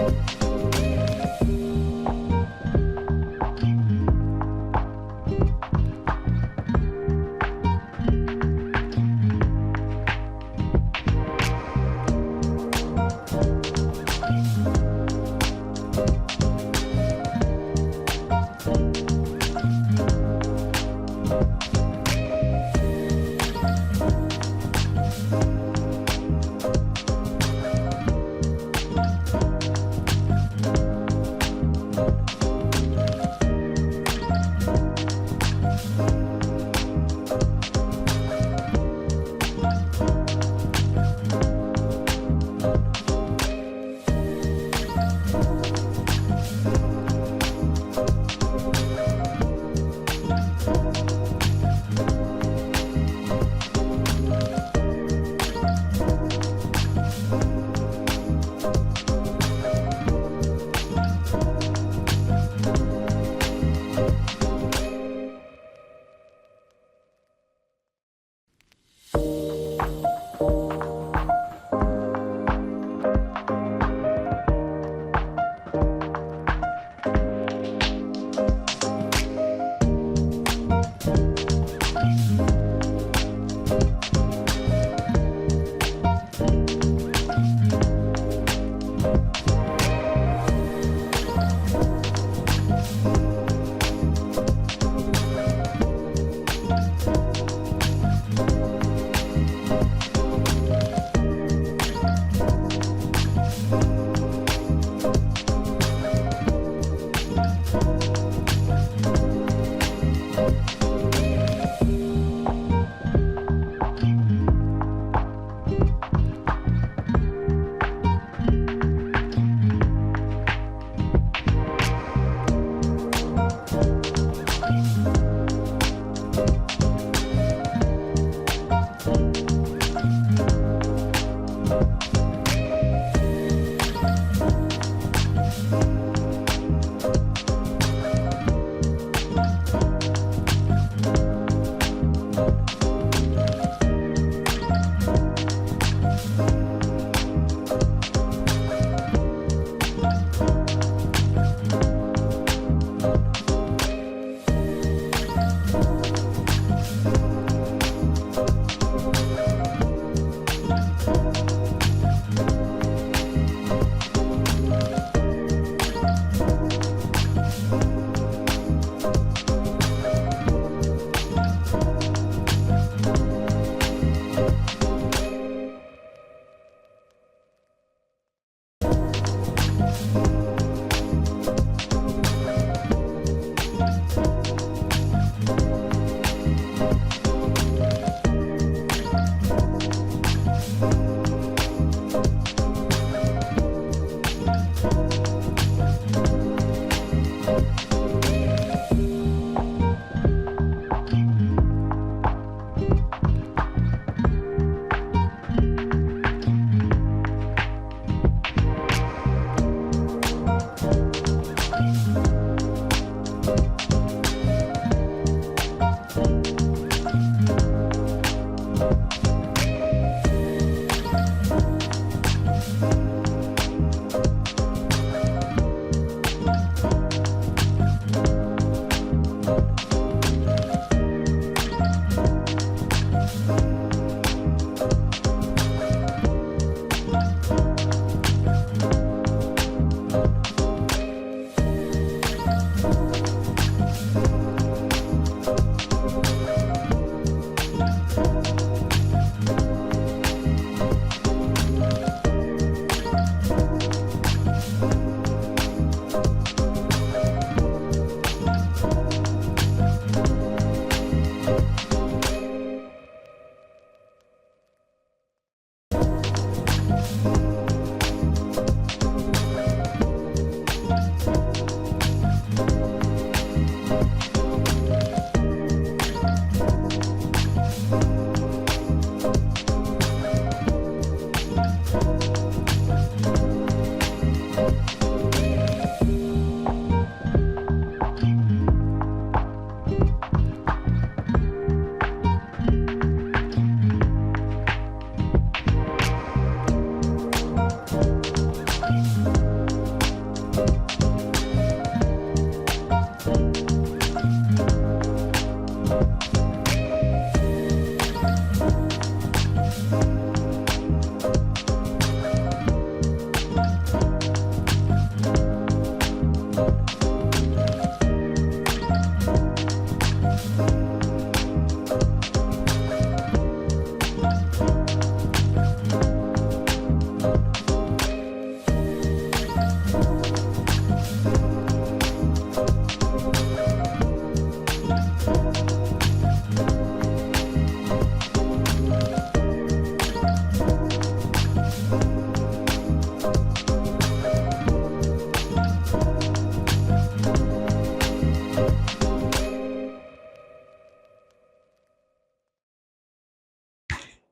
Bye.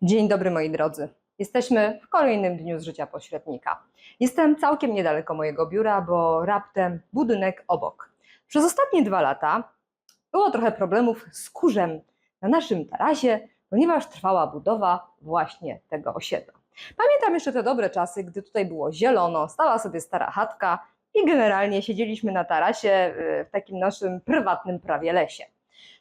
Dzień dobry moi drodzy. Jesteśmy w kolejnym dniu z życia pośrednika. Jestem całkiem niedaleko mojego biura, bo raptem budynek obok. Przez ostatnie dwa lata było trochę problemów z kurzem na naszym tarasie, ponieważ trwała budowa właśnie tego osiedla. Pamiętam jeszcze te dobre czasy, gdy tutaj było zielono, stała sobie stara chatka i generalnie siedzieliśmy na tarasie y, w takim naszym prywatnym prawie lesie.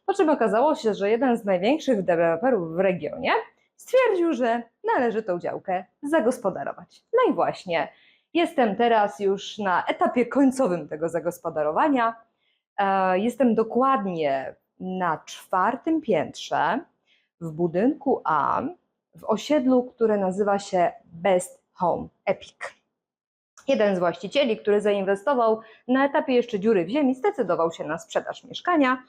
Po czym okazało się, że jeden z największych deweloperów w regionie stwierdził, że należy tą działkę zagospodarować. No i właśnie, jestem teraz już na etapie końcowym tego zagospodarowania. E, Jestem dokładnie na czwartym piętrze w budynku A w osiedlu, które nazywa się Best Home Epic. Jeden z właścicieli, który zainwestował na etapie jeszcze dziury w ziemi, zdecydował się na sprzedaż mieszkania.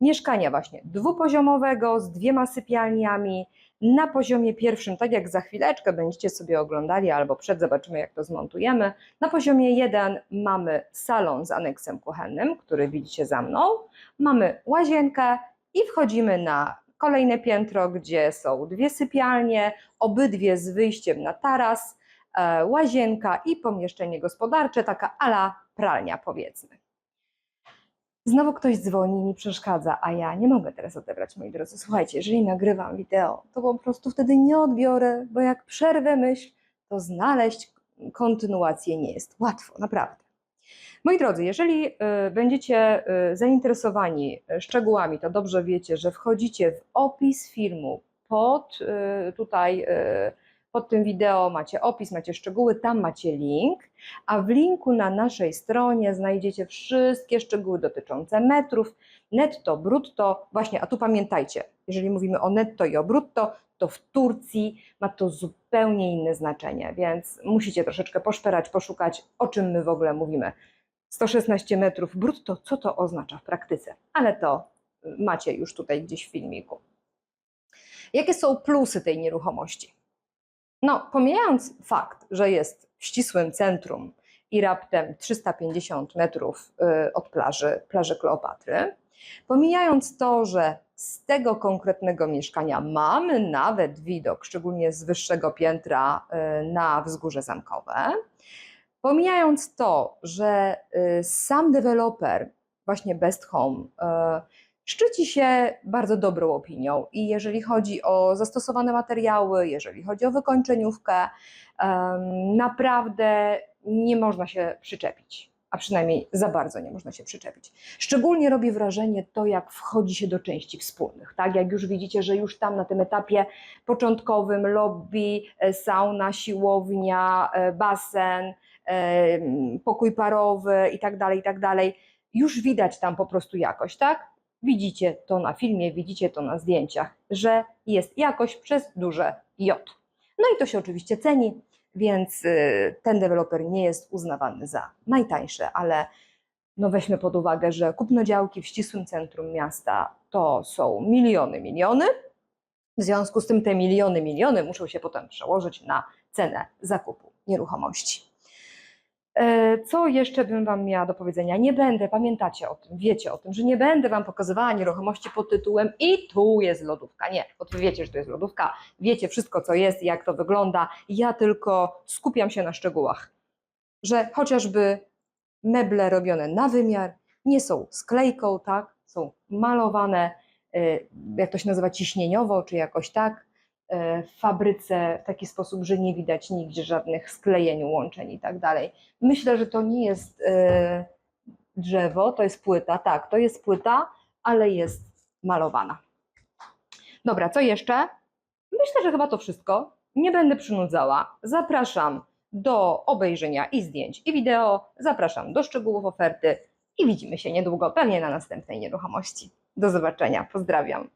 Mieszkania właśnie dwupoziomowego z dwiema sypialniami. Na poziomie pierwszym, tak jak za chwileczkę będziecie sobie oglądali, albo przed zobaczymy, jak to zmontujemy. Na poziomie 1 mamy salon z aneksem kuchennym, który widzicie za mną. Mamy łazienkę i wchodzimy na kolejne piętro, gdzie są dwie sypialnie, obydwie z wyjściem na taras, e, łazienka i pomieszczenie gospodarcze, taka ala pralnia powiedzmy. Znowu ktoś dzwoni i mi przeszkadza, a ja nie mogę teraz odebrać, moi drodzy. Słuchajcie, jeżeli nagrywam wideo, to po prostu wtedy nie odbiorę, bo jak przerwę myśl, to znaleźć kontynuację nie jest łatwo, naprawdę. Moi drodzy, jeżeli y, będziecie y, zainteresowani y, szczegółami, to dobrze wiecie, że wchodzicie w opis filmu pod tutaj, pod tym wideo macie opis, macie szczegóły, tam macie link, a w linku na naszej stronie znajdziecie wszystkie szczegóły dotyczące metrów, netto, brutto. Właśnie, a tu pamiętajcie, jeżeli mówimy o netto i o brutto, to w Turcji ma to zupełnie inne znaczenie, więc musicie troszeczkę poszperać, poszukać, o czym my w ogóle mówimy. 116 metrów brutto, co to oznacza w praktyce? Ale to y, macie już tutaj gdzieś w filmiku. Jakie są plusy tej nieruchomości? No, pomijając fakt, że jest w ścisłym centrum i raptem 350 metrów y, od plaży, plaży Kleopatry, pomijając to, że z tego konkretnego mieszkania mamy nawet widok, szczególnie z wyższego piętra, y, na wzgórze zamkowe, pomijając to, że y, sam deweloper, właśnie Best Home, szczyci się bardzo dobrą opinią i jeżeli chodzi o zastosowane materiały, jeżeli chodzi o wykończeniówkę, naprawdę nie można się przyczepić, a przynajmniej za bardzo nie można się przyczepić. Szczególnie robi wrażenie to, jak wchodzi się do części wspólnych, tak? Jak już widzicie, że już tam na tym etapie początkowym lobby, e, sauna, siłownia, e, basen, e, pokój parowy i tak dalej, i tak dalej, już widać tam po prostu jakość, tak? Widzicie to na filmie, widzicie to na zdjęciach, że jest jakość przez duże J. No i to się oczywiście ceni, więc y, ten deweloper nie jest uznawany za najtańszy, ale no weźmy pod uwagę, że kupno działki w ścisłym centrum miasta to są miliony, miliony. W związku z tym te miliony, miliony muszą się potem przełożyć na cenę zakupu nieruchomości. E, Co jeszcze bym Wam miała do powiedzenia? Nie będę, pamiętacie o tym, wiecie o tym, że nie będę Wam pokazywała nieruchomości pod tytułem i tu jest lodówka. Nie, bo Wy wiecie, że to jest lodówka, wiecie wszystko, co jest jak to wygląda. Ja tylko skupiam się na szczegółach, że chociażby meble robione na wymiar nie są sklejką, tak? Są malowane, y, jak to się nazywa, ciśnieniowo, czy jakoś tak, w fabryce w taki sposób, że nie widać nigdzie żadnych sklejeń, łączeń i tak dalej. Myślę, że to nie jest e, drzewo, to jest płyta. Tak, to jest płyta, ale jest malowana. Dobra, co jeszcze? Myślę, że chyba to wszystko. Nie będę przynudzała. Zapraszam do obejrzenia i zdjęć, i wideo. Zapraszam do szczegółów oferty i widzimy się niedługo, pewnie na następnej nieruchomości. Do zobaczenia. Pozdrawiam.